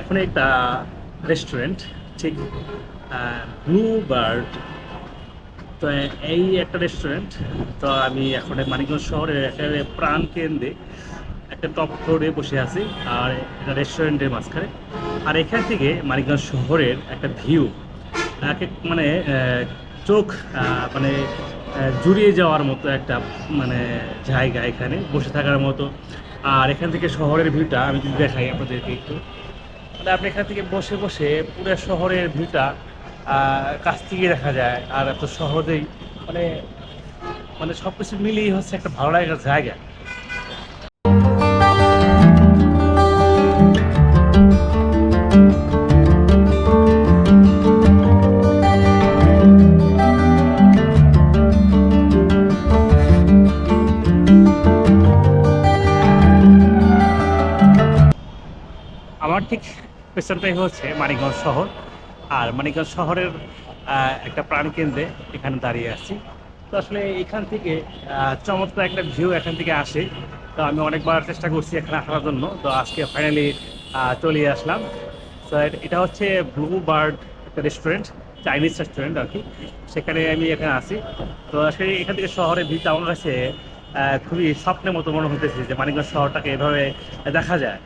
এখন একটা রেস্টুরেন্ট ঠিক ব্লু বার্ড তো এই একটা রেস্টুরেন্ট তো আমি এখন মানিকগঞ্জ শহরের একেবারে প্রাণ কেন্দ্রে একটা টপ ফ্লোরে বসে আছি, আর একটা রেস্টুরেন্টের মাঝখানে। আর এখান থেকে মানিকগঞ্জ শহরের একটা ভিউ এক মানে চোখ মানে জুড়িয়ে যাওয়ার মতো একটা মানে জায়গা এখানে, বসে থাকার মতো। আর এখান থেকে শহরের ভিউটা আমি যদি দেখাই আপনাদেরকে একটু। মানে আপনি এখান থেকে বসে বসে পুরো শহরের ভিউটা কাছ থেকে দেখা যায়। আর এত সহজেই মানে মানে সব কিছু মিলিয়ে হচ্ছে একটা ভালো লাগার জায়গা। আমার ঠিক পেছনটাই হচ্ছে মানিকগঞ্জ শহর। আর মানিকগঞ্জ শহরের একটা প্রাণকেন্দ্রে এখানে দাঁড়িয়ে আছি। তো আসলে এখান থেকে চমৎকার একটা ভিউ এখান থেকে আসে। তো আমি অনেকবার চেষ্টা করছি এখানে আসার জন্য। তো আজকে ফাইনালি চলে আসলাম। তো এটা হচ্ছে ব্লু বার্ড একটা রেস্টুরেন্ট চাইনিজ রেস্টুরেন্ট আর কি। সেখানে আমি এখানে আছি। তো আসলে এখান থেকে শহরের ভিউটা আমার কাছে খুবই স্বপ্নের মতো মনে হতেছে যে মানিকগঞ্জ শহরটাকে এভাবে দেখা যায়।